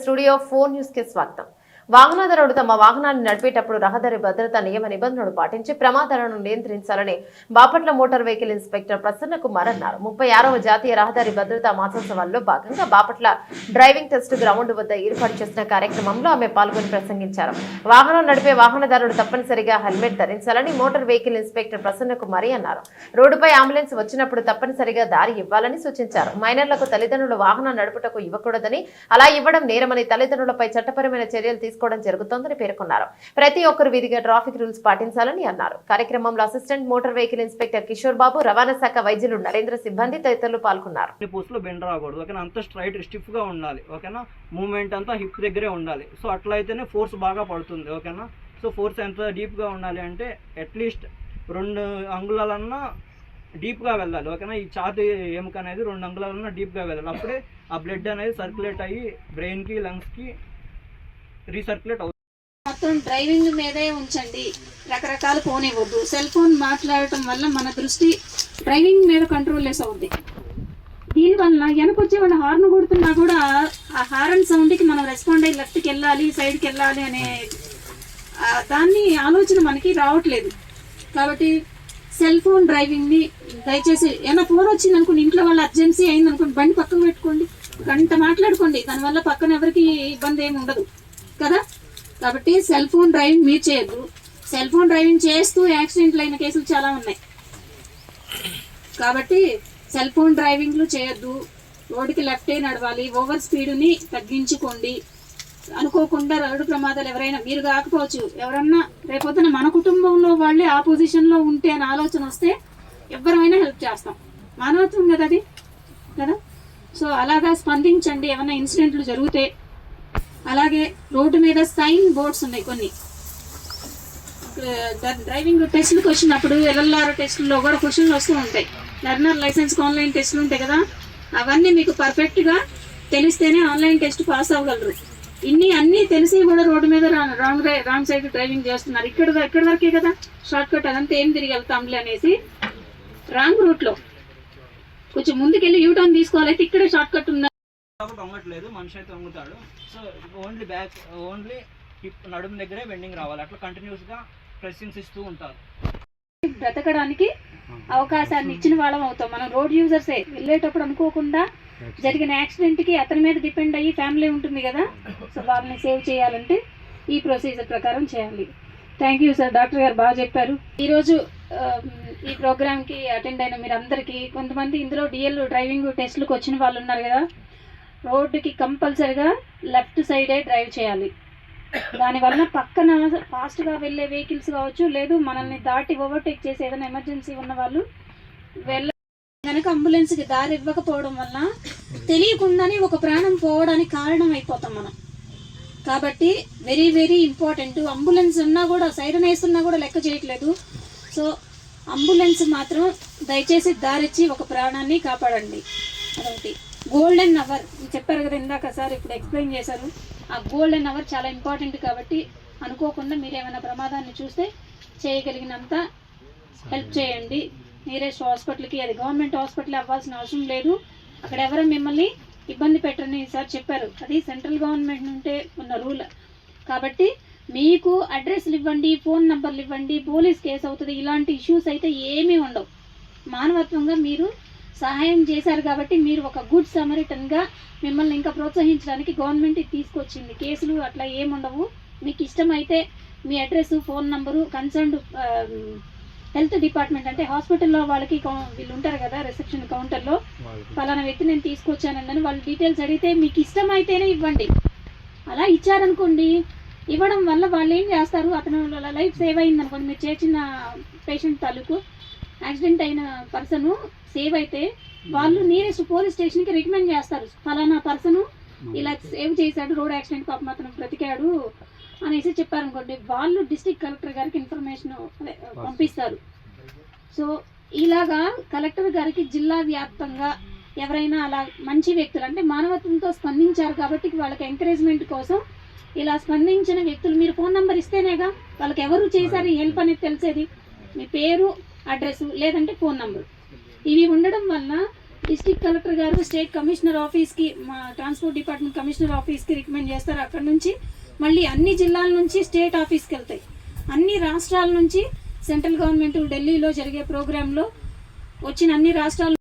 Studio four news కి స్వాగతం వాహనదారుడు తమ వాహనాన్ని నడిపేటప్పుడు రహదారి భద్రతా నియమ నిబంధనలు పాటించి ప్రమాదాలను నియంత్రించాలని Bapatla motor vehicle inspector Prasanna Kumar అన్నారు. ముప్పై ఆరవ జాతీయ రహదారి భద్రతా మాసోత్సవాల్లో భాగంగా బాపట్ల డ్రైవింగ్ టెస్ట్ గ్రౌండ్ వద్ద ఏర్పాటు చేసిన కార్యక్రమంలో ఆమె పాల్గొని ప్రసంగించారు. వాహనం నడిపే వాహనదారుడు తప్పనిసరిగా హెల్మెట్ ధరించాలని motor vehicle inspector Prasanna Kumari అన్నారు. రోడ్డుపై అంబులెన్స్ వచ్చినప్పుడు తప్పనిసరిగా దారి ఇవ్వాలని సూచించారు. మైనర్లకు తల్లిదండ్రులు వాహనం నడుపుటకు ఇవ్వకూడదని అలా ఇవ్వడం నేరమని తల్లిదండ్రులపై చట్టపరమైన చర్యలు తీసుకోవడం జరుగుతోందని పేర్కొన్నారు. ప్రతి ఒక్కరు విధిగా ట్రాఫిక్ రూల్స్ పాటించాలని అన్నారు. కార్యక్రమంలో assistant motor vehicle inspector Kishore Babu రవాణా శాఖ వైద్యులు నరేంద్ర సిబ్బంది తదితరులు పాల్గొన్నారు. అన్ని బెండ్ రాకూడదు. ఓకేనా? అంత స్ట్రైట్ స్టిఫ్గా ఉండాలి. ఓకేనా? మూమెంట్ అంతా హిప్ దగ్గరే ఉండాలి. సో అట్లా అయితేనే ఫోర్స్ బాగా పడుతుంది. ఓకేనా? సో ఫోర్స్ ఎంత డీప్గా ఉండాలి అంటే అట్లీస్ట్ రెండు అంగుళాలన్నా డీప్గా వెళ్ళాలి. ఓకేనా? ఈ ఛాతి ఎముక అనేది రెండు అంగుళాలన్నా డీప్గా వెళ్ళాలి. అప్పుడే ఆ బ్లడ్ అనేది సర్క్యులేట్ అయ్యి బ్రెయిన్కి లంగ్స్కి రీసర్క్యులేట్ అవుతుంది. మొత్తం డ్రైవింగ్ మీదే ఉంచండి. రకరకాల ఫోన్ ఇవ్వద్దు. సెల్ ఫోన్ మాట్లాడటం వల్ల మన దృష్టి డ్రైవింగ్ మీద కంట్రోల్ లెస్ అవుద్ది. దీనివల్ల వెనకొచ్చే వాళ్ళ హార్న్ కొడుతున్నా కూడా ఆ హార్న్ సౌండ్కి మనం రెస్పాండ్ అయ్యి లెఫ్ట్కి వెళ్ళాలి సైడ్కి వెళ్ళాలి అనే దాన్ని ఆలోచన మనకి రావట్లేదు. కాబట్టి సెల్ ఫోన్ డ్రైవింగ్ని దయచేసి ఏమైనా ఫోన్ వచ్చింది అనుకోండి ఇంట్లో వాళ్ళ అర్జెన్సీ అయింది అనుకోండి బండి పక్కకు పెట్టుకోండి గంట మాట్లాడుకోండి. దానివల్ల పక్కన ఎవరికి ఇబ్బంది ఏమి ఉండదు. కదా? కాబట్టి సెల్ ఫోన్ డ్రైవింగ్ మీరు చేయొద్దు. సెల్ ఫోన్ డ్రైవింగ్ చేస్తూ యాక్సిడెంట్లు అయిన కేసులు చాలా ఉన్నాయి. కాబట్టి సెల్ ఫోన్ డ్రైవింగ్లు చేయొద్దు. రోడ్డుకి లెఫ్టే నడవాలి. ఓవర్ స్పీడ్ని తగ్గించుకోండి. అనుకోకుండా రోడ్డు ప్రమాదాలు ఎవరైనా మీరు కాకపోవచ్చు ఎవరన్నా రేపొద్దున మన కుటుంబంలో వాళ్ళే ఆ పొజిషన్లో ఉంటే అని ఆలోచన వస్తే ఎవరైనా హెల్ప్ చేస్తాం. మానవత్వం కదా అది? కదా? సో అలాగా స్పందించండి. ఏమైనా ఇన్సిడెంట్లు జరిగితే అలాగే రోడ్డు మీద సైన్ బోర్డ్స్ ఉన్నాయి కొన్ని. డ్రైవింగ్ టెస్ట్లకు వచ్చినప్పుడు ఎల్ఎల్ఆర్ టెస్టుల్లో కూడా క్వశ్చన్లు వస్తూ ఉంటాయి. లర్నర్ లైసెన్స్ ఆన్లైన్ టెస్టులు ఉంటాయి కదా అవన్నీ మీకు పర్ఫెక్ట్గా తెలిస్తేనే ఆన్లైన్ టెస్ట్ పాస్ అవ్వగలరు. ఇన్ని అన్నీ తెలిసి కూడా రోడ్డు మీద రా- రాంగ్ రై- రాంగ్ సైడ్ డ్రైవింగ్ చేస్తున్నారు. ఇక్కడ ఇక్కడ వరకే కదా షార్ట్ కట్ అదంతా ఏం తిరిగి వెళ్తాంలే అనేసి రాంగ్ రూట్లో కొంచెం ముందుకెళ్ళి యూటర్న్ తీసుకోవాలైతే ఇక్కడే షార్ట్ కట్ ఉందా కాబట్టి వంగట్లేదు మనిషి అయితే వంగుతాడు so only back only hip నడుము దగ్గరే బెండింగ్ రావాలి. అట్లా కంటిన్యూస్గా ప్రెస్సింగ్స్ ఇస్తూ ఉంటారు. బ్రతకడానికి అవకాశాన్ని ఇచ్చిన వాళ్ళం అవుతాం. మనం రోడ్ యూజర్సే వెళ్ళేటప్పుడు అనుకోకుండా జరిగిన యాక్సిడెంట్కి అతని మీద డిపెండ్ అయ్యి ఫ్యామిలీ ఉంటుంది కదా. సో వాళ్ళని సేవ్ చేయాలంటే ఈ ప్రొసీజర్ ప్రకారం చేయాలి. థ్యాంక్ యూ సార్ డాక్టర్ గారు బాగా చెప్పారు. ఈరోజు ఈ ప్రోగ్రామ్కి అటెండ్ అయిన మీరు అందరికీ కొంతమంది ఇందులో డిఎల్ డ్రైవింగ్ టెస్ట్లకు వచ్చిన వాళ్ళు ఉన్నారు కదా. రోడ్డుకి కంపల్సరిగా లెఫ్ట్ సైడే డ్రైవ్ చేయాలి. దానివల్ల పక్కన ఫాస్ట్గా వెళ్ళే వెహికల్స్ కావచ్చు లేదు మనల్ని దాటి ఓవర్టేక్ చేసి ఏదైనా ఎమర్జెన్సీ ఉన్న వాళ్ళు వెళ్ళ కనుక అంబులెన్స్కి దారి ఇవ్వకపోవడం వల్ల తెలియకుండానే ఒక ప్రాణం పోవడానికి కారణం అయిపోతాం మనం. కాబట్టి వెరీ వెరీ ఇంపార్టెంట్. అంబులెన్స్ ఉన్నా కూడా సైరన్ వేస్తున్నా కూడా లెక్క చేయట్లేదు. సో అంబులెన్స్ మాత్రం దయచేసి దారిచ్చి ఒక ప్రాణాన్ని కాపాడండి. అదొకటి. గోల్డెన్ అవర్ చెప్పారు కదా ఇందాక సార్ ఇప్పుడు ఎక్స్ప్లెయిన్ చేశారు. ఆ గోల్డెన్ అవర్ చాలా ఇంపార్టెంట్ కాబట్టి అనుకోకుండా మీరు ఏమైనా ప్రమాదాన్ని చూస్తే చేయగలిగినంత హెల్ప్ చేయండి. నీరెస్ట్ హాస్పిటల్కి అది గవర్నమెంట్ హాస్పిటల్ అవ్వాల్సిన అవసరం లేదు. అక్కడ ఎవరు మిమ్మల్ని ఇబ్బంది పెట్టరని సార్ చెప్పారు. అది సెంట్రల్ గవర్నమెంట్ నుంటే ఉన్న రూల్ కాబట్టి మీకు అడ్రస్లు ఇవ్వండి ఫోన్ నంబర్లు ఇవ్వండి పోలీస్ కేసు అవుతుంది ఇలాంటి ఇష్యూస్ అయితే ఏమీ ఉండవు. మానవత్వంగా మీరు సహాయం చేశారు కాబట్టి మీరు ఒక గుడ్ సమరిటన్గా మిమ్మల్ని ఇంకా ప్రోత్సహించడానికి గవర్నమెంట్ తీసుకొచ్చింది. కేసులు అట్లా ఏముండవు. మీకు ఇష్టమైతే మీ address phone number concerned health department అంటే హాస్పిటల్లో వాళ్ళకి వీళ్ళు ఉంటారు కదా రిసెప్షన్ కౌంటర్లో పలానా వ్యక్తి నేను తీసుకొచ్చానని వాళ్ళు డీటెయిల్స్ అడిగితే మీకు ఇష్టమైతేనే ఇవ్వండి. అలా ఇచ్చారనుకోండి. ఇవ్వడం వల్ల వాళ్ళు ఏం చేస్తారు? అతను లైఫ్ సేవ్ అయింది అనుకోండి మీరు చేర్చిన పేషెంట్ తాలూకు యాక్సిడెంట్ అయిన పర్సన్ సేవ్ అయితే వాళ్ళు నియరెస్ట్ పోలీస్ స్టేషన్కి రికమెండ్ చేస్తారు. ఫలానా పర్సన్ ఇలా సేవ్ చేశాడు రోడ్ యాక్సిడెంట్ పాపం అతను బ్రతికాడు అనేసి చెప్పారనుకోండి వాళ్ళు డిస్ట్రిక్ట్ కలెక్టర్ గారికి ఇన్ఫర్మేషన్ పంపిస్తారు. సో ఇలాగా కలెక్టర్ గారికి జిల్లా వ్యాప్తంగా ఎవరైనా అలా మంచి వ్యక్తులు అంటే మానవత్వంతో స్పందించారు కాబట్టి వాళ్ళకి ఎంకరేజ్మెంట్ కోసం ఇలా స్పందించిన వ్యక్తులు మీరు ఫోన్ నెంబర్ ఇస్తేనేగా వాళ్ళకి ఎవరు చేశారు హెల్ప్ అనేది తెలిసేది. మీ పేరు అడ్రస్ లేదంటే ఫోన్ నంబర్. ఇవి ఉండడం వల్ల డిస్ట్రిక్ట్ కలెక్టర్ గారు స్టేట్ కమిషనర్ ఆఫీస్కి మా ట్రాన్స్పోర్ట్ డిపార్ట్మెంట్ కమిషనర్ ఆఫీస్కి రికమెండ్ చేస్తారు. అక్కడ నుంచి మళ్ళీ అన్ని జిల్లాల నుంచి స్టేట్ ఆఫీస్కి వెళ్తాయి. అన్ని రాష్ట్రాల నుంచి సెంట్రల్ గవర్నమెంట్ ఢిల్లీలో జరిగే ప్రోగ్రాంలో వచ్చిన అన్ని రాష్ట్రాల